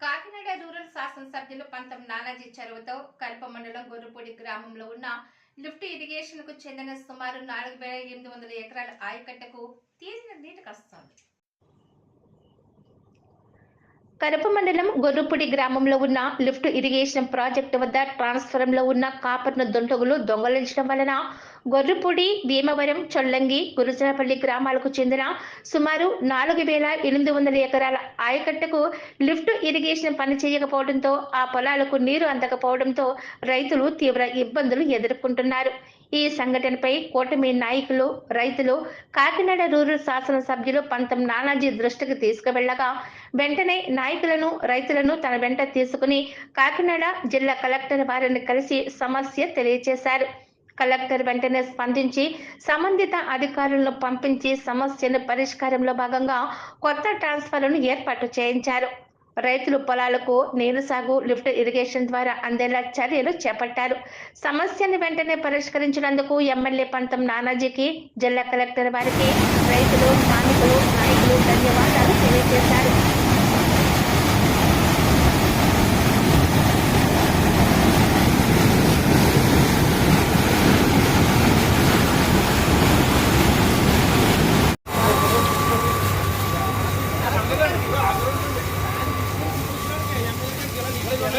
Kakinada rural శాసనసభ్యులు పంతం నానాజీ చొరవతో కల్ప మండలం గొర్రుపూడి గ్రామంలో ఉన్న లిఫ్ట్ ఇరిగేషన్కు చెందిన సుమారు నాలుగు వేల ఎనిమిది వందల ఎకరాల ఆయకట్టకు తీరిన నీటి కస్తుంది కడప మండలం గొర్రుపూడి గ్రామంలో ఉన్న లిఫ్ట్ ఇరిగేషన్ ప్రాజెక్టు వద్ద ట్రాన్స్ఫారంలో ఉన్న కాపర్ను దొంటగులు దొంగలించడం వలన గొర్రుపూడి భీమవరం చొల్లంగి గురుజనపల్లి గ్రామాలకు చెందిన సుమారు నాలుగు వేల ఎనిమిది వందల ఎకరాల ఆయకట్టకు లిఫ్ట్ ఇరిగేషన్ పని చేయకపోవడంతో ఆ పొలాలకు నీరు అందకపోవడంతో రైతులు తీవ్ర ఇబ్బందులు ఎదుర్కొంటున్నారు. ఈ సంఘటనపై కూటమి నాయకులు రైతులు కాకినాడ రూరల్ శాసనసభ్యులు పంతం నానాజీ దృష్టికి తీసుకువెళ్ళగా వెంటనే నాయకులను రైతులను తన వెంట తీసుకుని కాకినాడ జిల్లా కలెక్టర్ వారిని కలిసి సమస్య తెలియజేశారు కలెక్టర్ వెంటనే స్పందించి సంబంధిత అధికారులను పంపించి సమస్యను పరిష్కారంలో భాగంగా కొత్త ట్రాన్స్ఫర్లను ఏర్పాటు చేయించారు. రైతులు పొలాలకు నీరు సాగు లిఫ్ట్ ఇరిగేషన్ ద్వారా అందేలా చర్యలు చేపట్టారు. సమస్యను వెంటనే పరిష్కరించినందుకు ఎమ్మెల్యే పంతం నానాజీకి జిల్లా కలెక్టర్ వారికి రైతులు స్థానికులు నాయకులు ధన్యవాదాలు తెలియజేశారు.